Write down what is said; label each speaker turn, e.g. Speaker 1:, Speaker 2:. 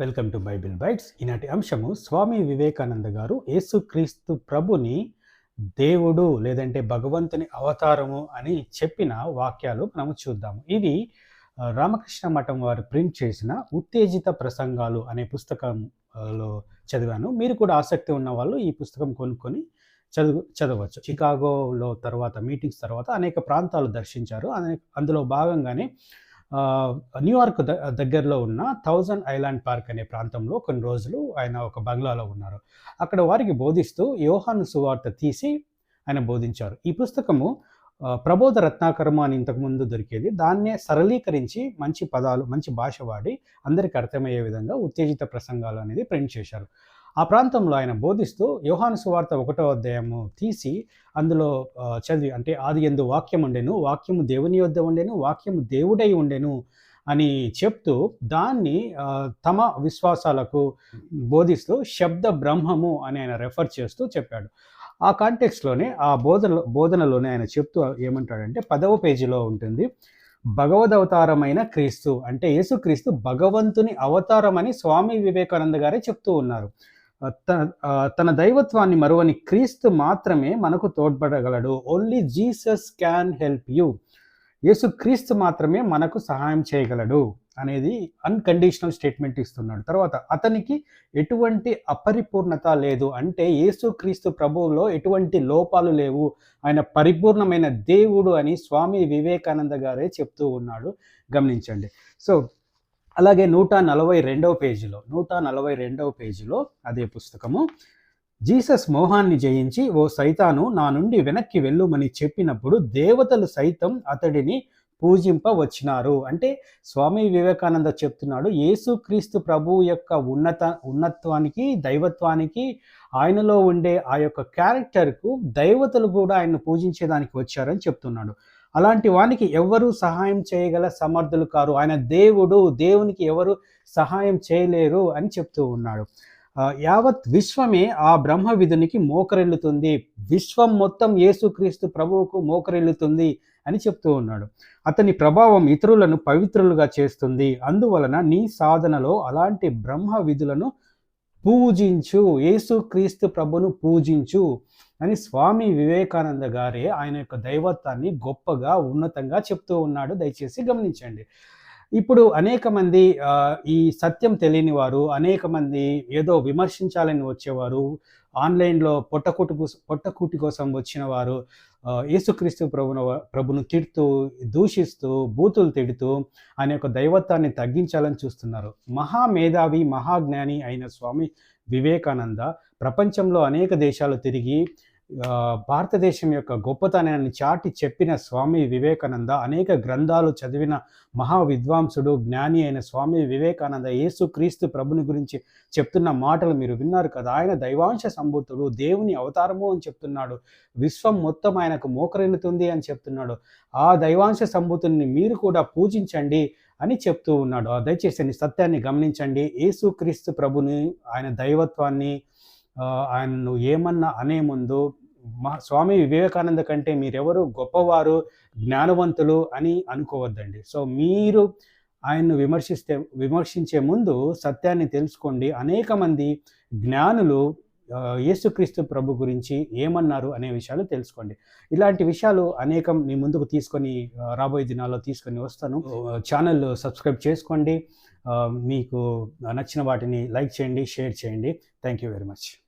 Speaker 1: Welcome to Bible bytes ఈనాటి అంశము స్వామి వివేకానంద గారు యేసుక్రీస్తు ప్రభుని దేవుడు లేదంటే భగవంతుని అవతారము అని చెప్పిన వాక్యాలు మనము చూద్దాము. ఇది రామకృష్ణ మఠం వారు ప్రింట్ చేసిన ఉత్తేజిత ప్రసంగాలు అనే పుస్తకంలో చదివాను. మీరు కూడా ఆసక్తి ఉన్న వాళ్ళు ఈ పుస్తకం కొనుక్కొని చదువు చదవచ్చు. చికాగోలో తర్వాత మీటింగ్స్ తర్వాత అనేక ప్రాంతాలు దర్శించారు. అందులో భాగంగానే న్యూయార్క్ ద- దగ్గరలో ఉన్న థౌజండ్ ఐలాండ్ పార్క్ అనే ప్రాంతంలో కొన్ని రోజులు ఆయన ఒక బంగ్లాలో ఉన్నారు. అక్కడ వారికి బోధిస్తూ యోహాను సువార్త తీసి ఆయన బోధించారు. ఈ పుస్తకము ప్రబోధ రత్నాకరము అని ఇంతకుముందు దొరికేది. దాన్నే సరళీకరించి మంచి పదాలు మంచి భాష వాడి అందరికీ అర్థమయ్యే విధంగా ఉత్తేజిత ప్రసంగాలు అనేది ప్రింట్ చేశారు. ఆ ప్రాంతంలో ఆయన బోధిస్తూ యోహాను సువార్త ఒకటో అధ్యాయము తీసి అందులో చదివి అంటే ఆది ఎందు వాక్యం ఉండెను వాక్యము దేవుని యొద్ద ఉండెను వాక్యము దేవుడై ఉండెను అని చెప్తూ దాన్ని తమ విశ్వాసాలకు బోధిస్తూ శబ్ద బ్రహ్మము అని ఆయన రెఫర్ చేస్తూ చెప్పాడు. ఆ కాంటెక్స్లోనే ఆ బోధన బోధనలోనే ఆయన చెప్తూ ఏమంటాడంటే పదవ పేజీలో ఉంటుంది భగవదవతారమైన క్రీస్తు అంటే యేసుక్రీస్తు భగవంతుని అవతారం అని స్వామి వివేకానంద గారే చెప్తూ ఉన్నారు. తన తన దైవత్వాన్ని మరువని క్రీస్తు మాత్రమే మనకు తోడ్పడగలడు. Only Jesus can help you యేసు క్రీస్తు మాత్రమే మనకు సహాయం చేయగలడు అనేది అన్కండిషనల్ స్టేట్మెంట్ ఇస్తున్నాడు. తర్వాత అతనికి ఎటువంటి అపరిపూర్ణత లేదు. అంటే యేసు క్రీస్తు ప్రభువులో ఎటువంటి లోపాలు లేవు. ఆయన పరిపూర్ణమైన దేవుడు అని స్వామి వివేకానంద గారే చెప్తూ ఉన్నాడు. గమనించండి. సో అలాగే నూట నలభై రెండవ పేజీలో నూట నలభై రెండవ పేజీలో అదే పుస్తకము. జీసస్ మోహాన్ని జయించి ఓ సైతాను నా నుండి వెనక్కి వెళ్ళుమని చెప్పినప్పుడు దేవతలు సైతం అతడిని పూజింప వచ్చినారు అంటే స్వామి వివేకానంద చెప్తున్నాడు యేసుక్రీస్తు ప్రభు యొక్క ఉన్నత ఉన్నత్వానికి దైవత్వానికి ఆయనలో ఉండే ఆ యొక్క క్యారెక్టర్కు దైవతలు కూడా ఆయన్ను పూజించేదానికి వచ్చారని చెప్తున్నాడు. అలాంటి వానికి ఎవరు సహాయం చేయగల సమర్థులు కారు? ఆయన దేవుడు దేవునికి ఎవరు సహాయం చేయలేరు అని చెప్తూ ఉన్నాడు. యావత్ విశ్వమే ఆ బ్రహ్మ విధునికి మోకరిల్లుతుంది. విశ్వం మొత్తం యేసుక్రీస్తు ప్రభువుకు మోకరిల్లుతుంది అని చెప్తూ ఉన్నాడు. అతని ప్రభావం ఇతరులను పవిత్రులుగా చేస్తుంది. అందువలన నీ సాధనలో అలాంటి బ్రహ్మ విధులను పూజించు యేసుక్రీస్తు ప్రభును పూజించు అని స్వామి వివేకానంద గారే ఆయన యొక్క దైవత్వాన్ని గొప్పగా ఉన్నతంగా చెప్తూ ఉన్నాడు. దయచేసి గమనించండి. ఇప్పుడు అనేక మంది ఈ సత్యం తెలియని వారు అనేక మంది ఏదో విమర్శించాలని వచ్చేవారు ఆన్లైన్లో పొట్టకూటి పొట్టకూటి కోసం వచ్చిన వారు యేసుక్రీస్తు ప్రభును ప్రభును తిడుతూ దూషిస్తూ బూతులు తిడుతూ ఆయన యొక్క దైవత్వాన్ని తగ్గించాలని చూస్తున్నారు. మహామేధావి మహాజ్ఞాని అయిన స్వామి వివేకానంద ప్రపంచంలో అనేక దేశాలు తిరిగి భారతదేశం యొక్క గొప్పతనాన్ని చాటి చెప్పిన స్వామి వివేకానంద అనేక గ్రంథాలు చదివిన మహా విద్వాంసుడు జ్ఞాని అయిన స్వామి వివేకానంద యేసుక్రీస్తు ప్రభుని గురించి చెప్తున్న మాటలు మీరు విన్నారు కదా. ఆయన దైవాంశ సంభూతుడు దేవుని అవతారము అని చెప్తున్నాడు. విశ్వం మొత్తం ఆయనకు మోకరిల్లుతుంది అని చెప్తున్నాడు. ఆ దైవాంశ సంభూతుని మీరు కూడా పూజించండి అని చెప్తూ ఉన్నాడు. ఆ దయచేసి సత్యాన్ని గమనించండి. యేసుక్రీస్తు ప్రభుని ఆయన దైవత్వాన్ని ఆయనను ఏమన్నా అనే ముందు మా స్వామి వివేకానంద కంటే మీరెవరు గొప్పవారు జ్ఞానవంతులు అని అనుకోవద్దండి. సో మీరు ఆయన్ను విమర్శిస్తే విమర్శించే ముందు సత్యాన్ని తెలుసుకోండి. అనేక మంది జ్ఞానులు యేసుక్రీస్తు ప్రభు గురించి ఏమన్నారు అనే విషయాలు తెలుసుకోండి. ఇలాంటి విషయాలు అనేకం మీ ముందుకు తీసుకొని రాబోయే దినాల్లో తీసుకొని వస్తాను. ఛానల్ సబ్స్క్రైబ్ చేసుకోండి. మీకు నచ్చిన వాటిని లైక్ చేయండి షేర్ చేయండి. Thank you very much.